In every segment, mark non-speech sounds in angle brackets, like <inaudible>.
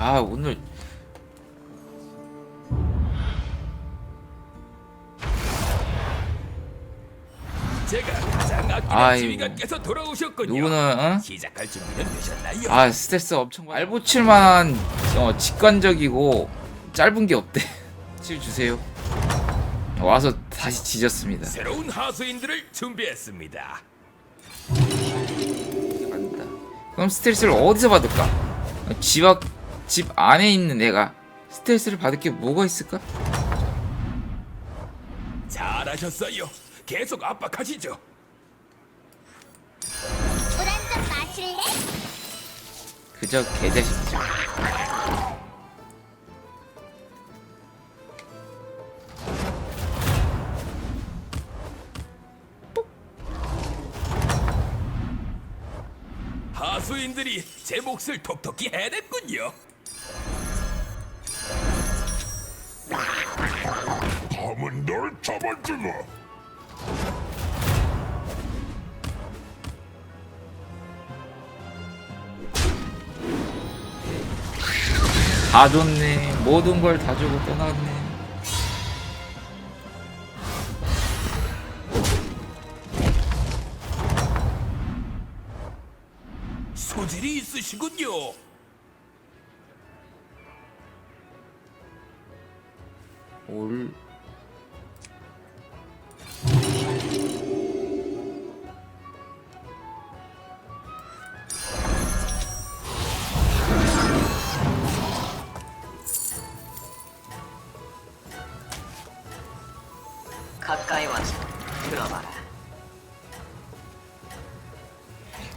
아 오늘 돌아오셨군요. 누구는 어? 시작할 준비는 되셨나요? 아 스트레스 엄청 받. 알붙일만한 어, 직관적이고 짧은 게 없대. <laughs> 칠 주세요. 와서 다시 지졌습니다. 새로운 하수인들을 준비했습니다. 간다. 그럼 스트레스를 어디서 받을까? 집 앞, 집 안에 있는 애가 스트레스를 받을 게 뭐가 있을까? 잘하셨어요. 계속 압박하시죠. 물한잔 마실래? 그저 개자식이죠. 하수인들이 제 몫을 톡톡히 해냈군요. 널 잡아주마. 다 줬네. 모든 걸 다 주고 떠났네. 소질이 있으시군요. 올.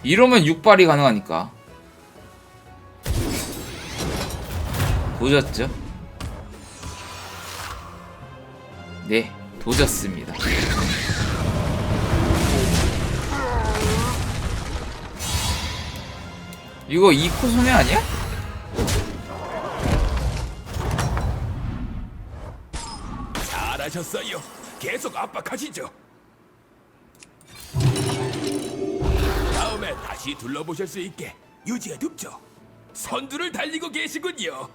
이러면 육발이 가능하니까. 도졌죠? 네, 도졌습니다. 이거 2코 손해 아니야? 잘하셨어요. 계속 압박하시죠. 다시 둘러보실 수 있게 유지해 둡죠. 선두를 달리고 계시군요.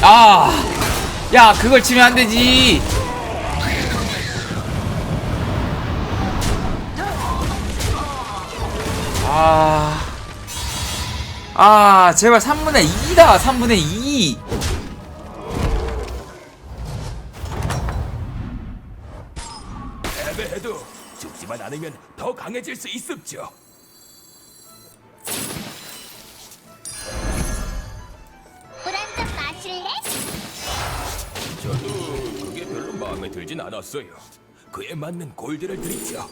아! 야, 그걸 치면 안 되지! 아. 아, 제발 3분의 2다! 3분의 2! 죽지만 않으면 더 강해질 수 있습죠. 물 한 잔 마실래? 저도 그게 별로 마음에 들진 않았어요. 그에 맞는 골드를 드리죠.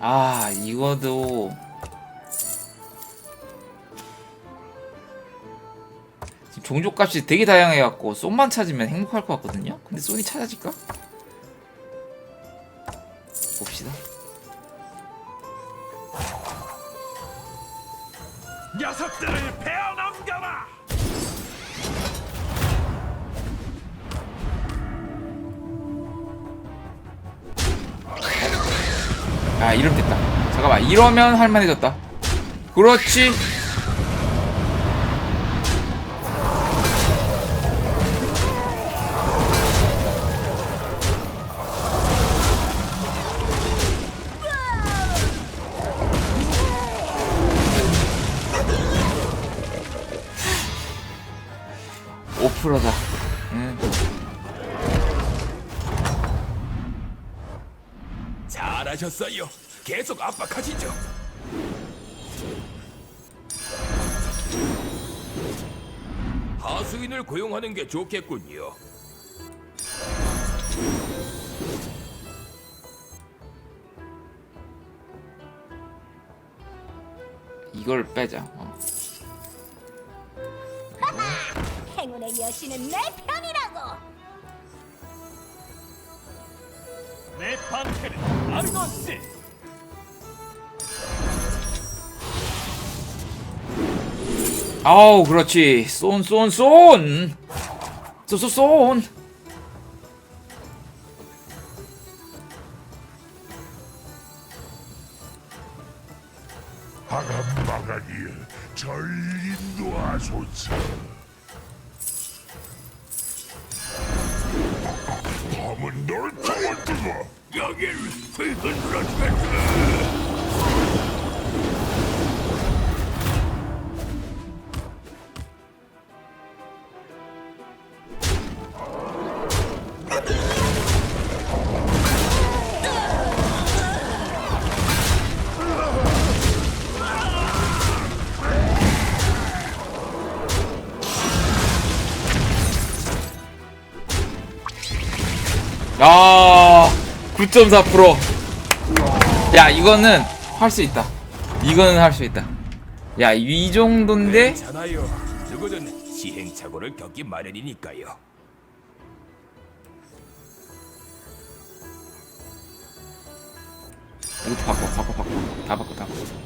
아, 이거도. 종족값이 되게 다양해갖고, 쏜만 찾으면 행복할 것 같거든요? 근데 쏜이 찾아질까? 봅시다. 녀석들을 베어 넘겨라. 아, 이러면 됐다. 잠깐만, 이러면 할만해졌다. 그렇지. 프로다 응. 잘하셨어요. 계속 압박하시죠. 하수인을 고용하는 게 좋겠군요. 이걸 빼자. 어. 행운의 여신은 내 편이라고. 내 방패는 아르고스. 아우, 그렇지. 쏜, 쏜, 쏜! 쏘쏘쏜 하간마가니에 절 인도하소서 널 잡아주 9.4%. 야 이거는 할 수 있다. 이거는 할 수 있다. 야 이 정도인데 괜찮아요. 누구든 시행착오를 겪기 마련이니까요. 이것도 바꿔 바꿔 바꿔 다 바꿔 다 바꿔.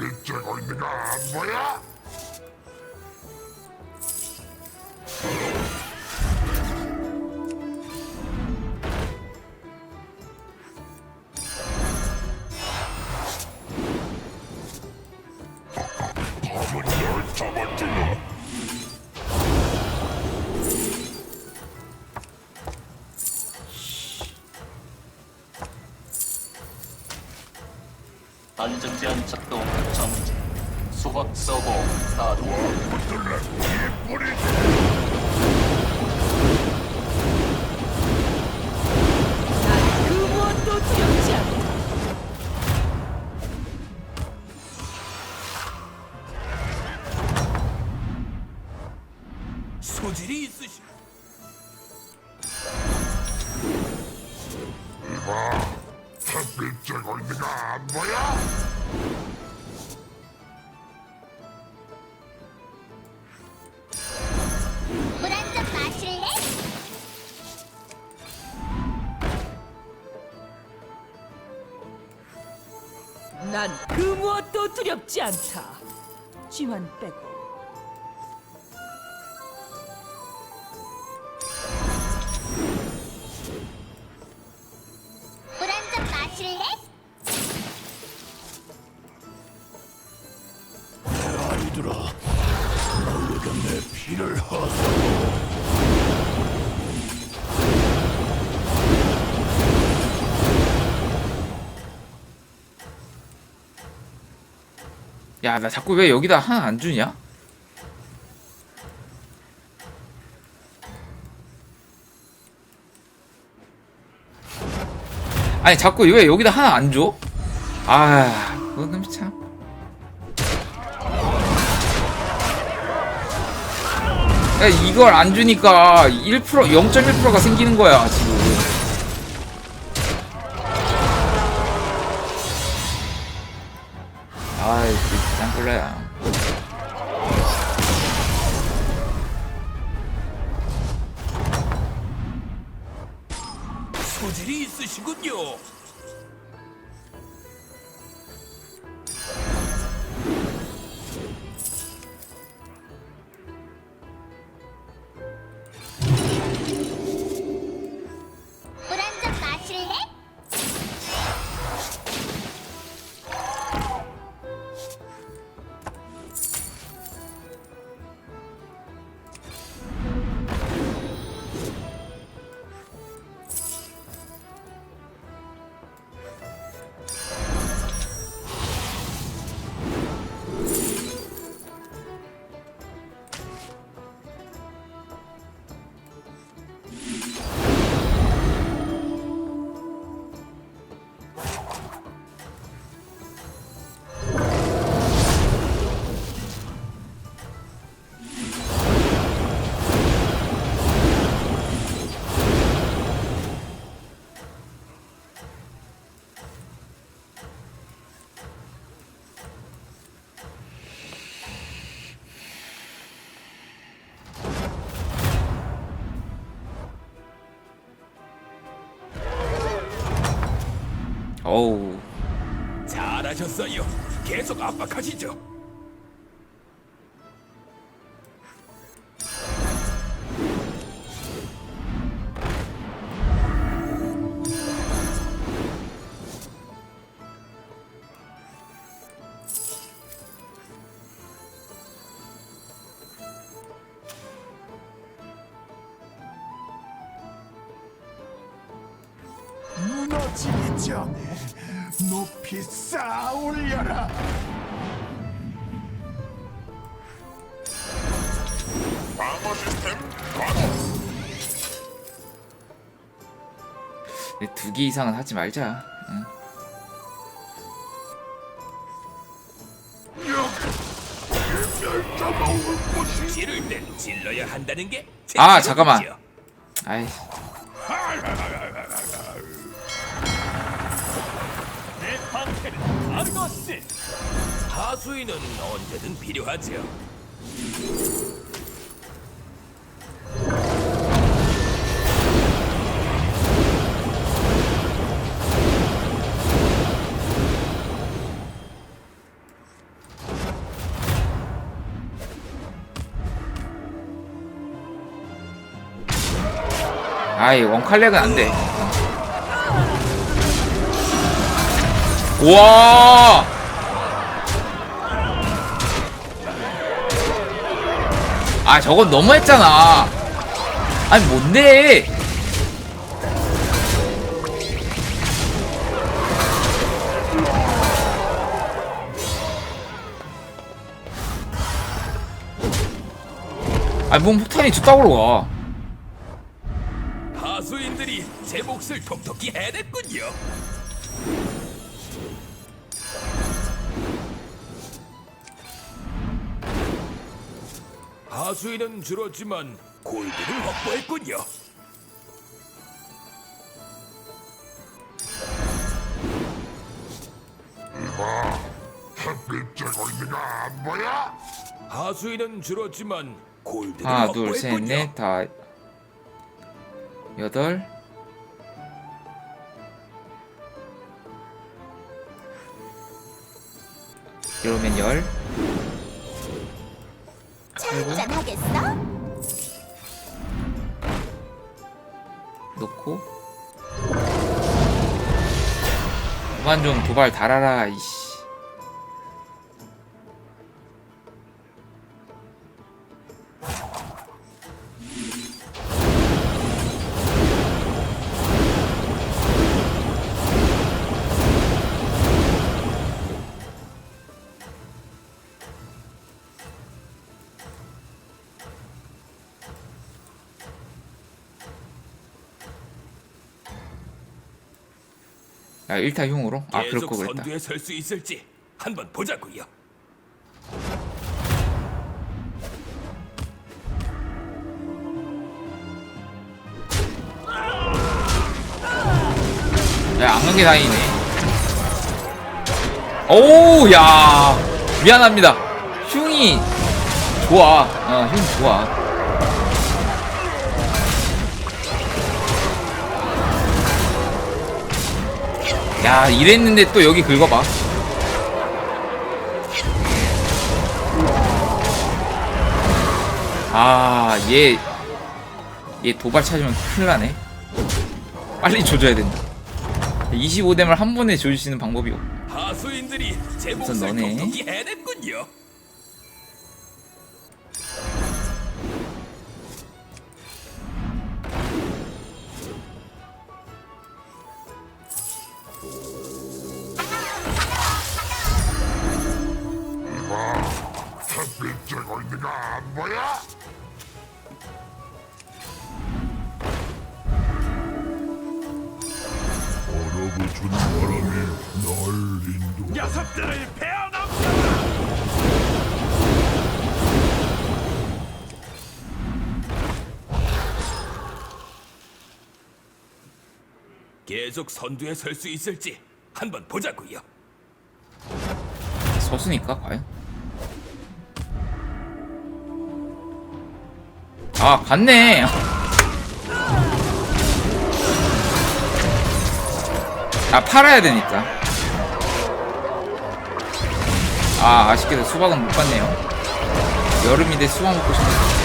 햇빛 쬐고 있는 거안 보여? 검은 안전제한 작동 정지 수박 서버 뿌리 그 무엇도 두렵 햇빛 쬐고 있는 거안 보여? 물 한 잔 마실래? 난 그 무엇도 두렵지 않다. 쥐만 빼고. 야 나 자꾸 왜 여기다 하나 안 주냐? 아니 자꾸 왜 여기다 하나 안 줘? 아 그건 참. 야, 이걸 안 주니까 1% 0.1%가 생기는 거야 지금. 그 짱꼴라야. 소질이 있으시군요. 어우 잘하셨어요. 계속 압박하시죠. 전에 높이 쌓아 올려라. 방어 시스템 가동. 두개 이상은 하지 말자 응. 땐 한다는 게. 아, 잠깐만. 아이 내 방패는 아르거스. 하수인은 언제든 필요하죠. 아이 원칼렉은 안돼 와! 아 저건 너무했잖아. 아니 뭔데? 아니 뭔 폭탄이 저따구로 가 하수인들이 제 몫을 톡톡히 해냈군요. 하수인은 줄었지만 골드를 확보했군요. 이봐, 햇빛 쬐고 있는 거안 보여? 하수인은 줄었지만 골드를 하나 확보했군요. 둘셋넷 다 여덟 이러면 열차 한잔 하겠어? 놓고 그만 좀 도발 달아라 이씨 야 1타 흉으로? 아 그럴 계속 거 그랬다 선두에 설 수 있을지 한번 보자고요. 야, 악하게 다니네. 오우, 야. 미안합니다. 흉이 좋아. 어, 흉 좋아. 야, 이랬는데 또 여기 긁어봐. 아, 얘, 얘 도발 찾으면 큰일 나네. 빨리 조져야 된다. 25뎀을 한 번에 조질 수 있는 방법이 없. 하수인들이 제 우선 몫을 너네. 톡톡히 해냈군요. 계속 선두에 설 수 있을지 한번 보자고요. 소수니까 과연? 아 갔네. 아 팔아야 되니까. 아 아쉽게도 수박은 못 봤네요. 여름인데 수박 먹고 싶네요.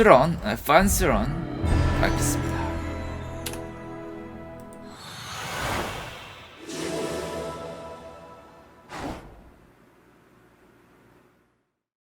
펀스런, 펀스런. 아, 알겠습니다.